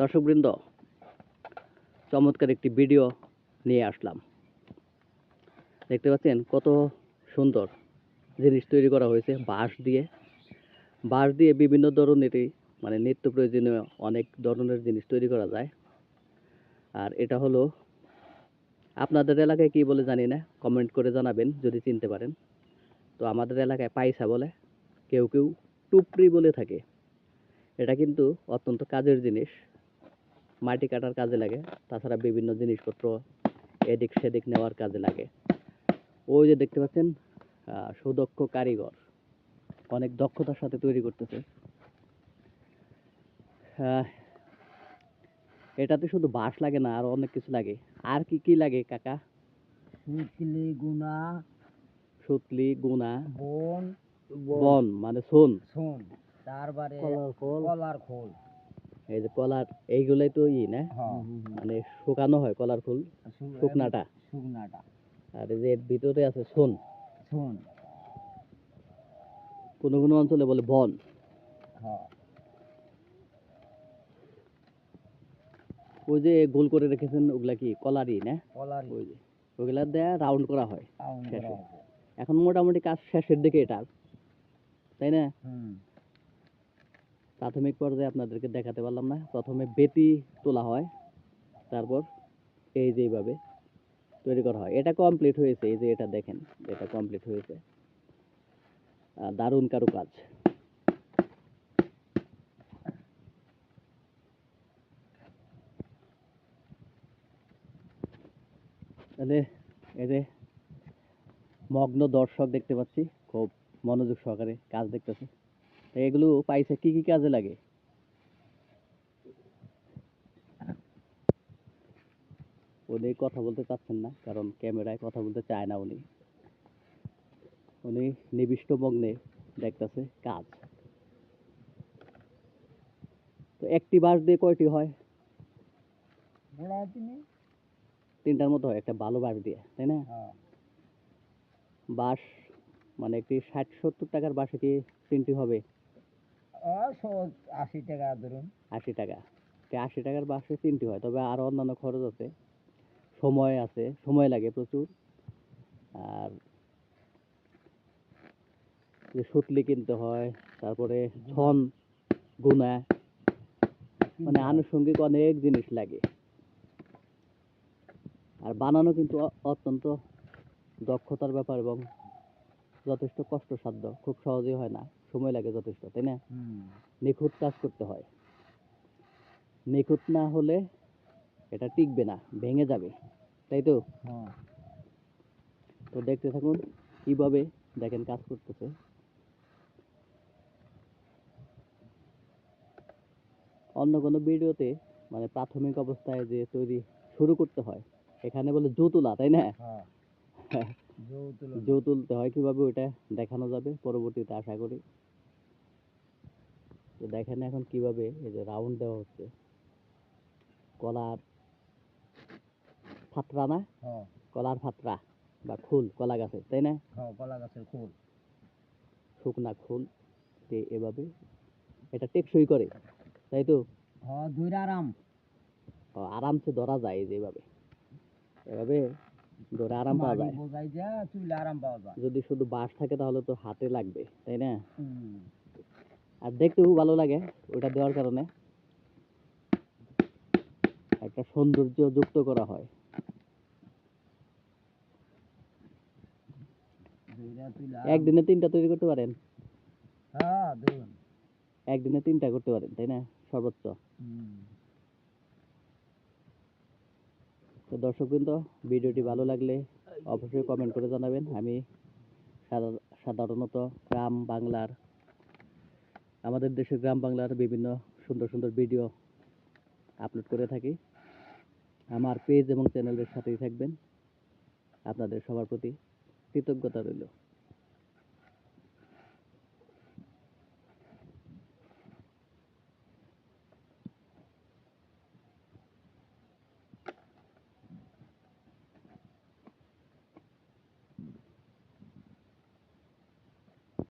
দর্শকবৃন্দ, চমৎকার একটি ভিডিও নিয়ে আসলাম। দেখতে পাচ্ছেন কত সুন্দর জিনিস তৈরি করা হয়েছে বাঁশ দিয়ে। বাঁশ দিয়ে বিভিন্ন ধরনেরই মানে নিত্য প্রয়োজনীয় অনেক ধরনের জিনিস তৈরি করা যায়। আর এটা হলো, আপনাদের এলাকায় কি বলে জানি না কমেন্ট করে জানাবেন যদি চিনতে পারেন। তো আমাদের এলাকায় পাইসা বলে কেউ কেউ টুপরি বলে থাকে। এটা কিন্তু অত্যন্ত কাজের জিনিস। মাটি কাটার কাজে লাগে। তাছাড়া বিভিন্ন জিনিসপত্র এদিক সেদিক নেওয়ার কাজে লাগে। ওই যে দেখতে পাচ্ছেন সুদক্ষ কারিগর। অনেক দক্ষতার সাথে তৈরি করতেছে। এটাতে শুধু বাঁশ লাগে না আর অনেক কিছু লাগে। আর কি কি লাগে কাকা? সুতলি গুনা। সুতলি গুনা। বন বন মানে সোন। শোন তারপরে কলার খোল। কলার খোল। এই যে কলার এইগুলাই তো ই না? হ্যাঁ। মানে শুকানো হয় কলার ফুল শুকনাটা? শুকনাটা। আর এই যে এর ভিতরে আছে সোন। শোন কোনো কোনো অঞ্চলে বলে বন। হ্যাঁ। ওই যে গোল করে রেখেছেন ওগুলা কি কলারই না? কলার ওই যে ওগুলা দেয়া রাউন্ড করা হয় শেষে। এখন মোটামুটি কাজ শেষের দিকে এটার তাই না? হুম। প্রাথমিক পর্যায়ে আপনাদেরকে দেখাতে পারলাম না। প্রথমে বেতি তোলা হয়, তারপর এই যে এইভাবে তৈরি করা হয়। এটা কমপ্লিট হয়েছে, এই যে এটা দেখেন, এটা কমপ্লিট হয়েছে। দারুণ কারুকাজ। তাহলে এই যে মগ্ন দর্শক দেখতে পাচ্ছি, খুব মনোযোগ সহকারে কাজ দেখতেছে। এগুলো পাইছে কি কি কাজে লাগে? উনি কথা বলতে চাচ্ছেন না কারণ ক্যামেরায় কথা বলতে চায় না উনি। উনি নিবিষ্ট মগ্নে দেখতেছে কাজ। তো একটি বাঁশ দিয়ে কয়টি হয়? তিনটার মতো হয় একটা ভালো বাঁশ দিয়ে তাই না? হ্যাঁ। বাঁশ মানে একটি ষাট সত্তর টাকার বাঁশে কি তিনটি হবে? আশি টাকা ধরুন। আশি টাকা। তো আশি টাকার তিনটি হয়, তবে আরও অন্যান্য খরচ আছে। সময় আছে, সময় লাগে প্রচুর। আর যে সুতলি কিনতে হয়, তারপরে ছন, গুনা মানে আনুষঙ্গিক অনেক জিনিস লাগে। আর বানানো কিন্তু অত্যন্ত দক্ষতার ব্যাপার এবং যথেষ্ট কষ্টসাধ্য খুব সহজেই হয় না। সময় লাগে যথেষ্ট তাই না? নিখুঁত কাজ করতে হয়। নিখুঁত না হলে এটা টিকবে না ভেঙে যাবে তাই তো? হ্যাঁ। তো দেখতে থাকুন কীভাবে দেখেন কাজ করতেছে। অন্য কোনো ভিডিওতে মানে প্রাথমিক অবস্থায় যে তৈরি শুরু করতে হয় এখানে বলে জো তোলা তাই না? হ্যাঁ। জো তুলতে হয় কীভাবে ওইটা দেখানো যাবে? পরবর্তীতে আশা করি। তো দেখেন এখন কীভাবে এই যে রাউন্ড দেওয়া হচ্ছে। কলার ফাতরা না? হ্যাঁ। কলার ফাতরা বা খুল কলা গাছের তাই না? হ্যাঁ কলা গাছের খোল। শুকনা খুল তে এভাবে। এটা টেকসই করে তাই তো? হ্যাঁ দুইটা আরাম। আরামসে ধরা যায় এই যে এভাবে এভাবে আরাম পাওয়া যায়। বোঝাই যা চুলে আরাম পাওয়া যায়। যদি শুধু বাঁশ থাকে তাহলে তো হাতে লাগবে তাই না? আর দেখতেও ভালো লাগে ওটা দেওয়ার কারণে। একটা সৌন্দর্য যুক্ত করা হয়। একদিনে তিনটা তৈরি করতে পারেন? হ্যাঁ একদিনে তিনটা করতে পারেন তাই না? সর্বোচ্চ। তো দর্শকবৃন্দ, ভিডিওটি ভালো লাগলে অবশ্যই কমেন্ট করে জানাবেন। আমি সাধা- সাধারণত গ্রাম বাংলার, আমাদের দেশের গ্রাম বাংলার বিভিন্ন সুন্দর সুন্দর ভিডিও আপলোড করে থাকি। আমার পেজ এবং চ্যানেলের সাথেই থাকবেন। আপনাদের সবার প্রতি কৃতজ্ঞতা রইল।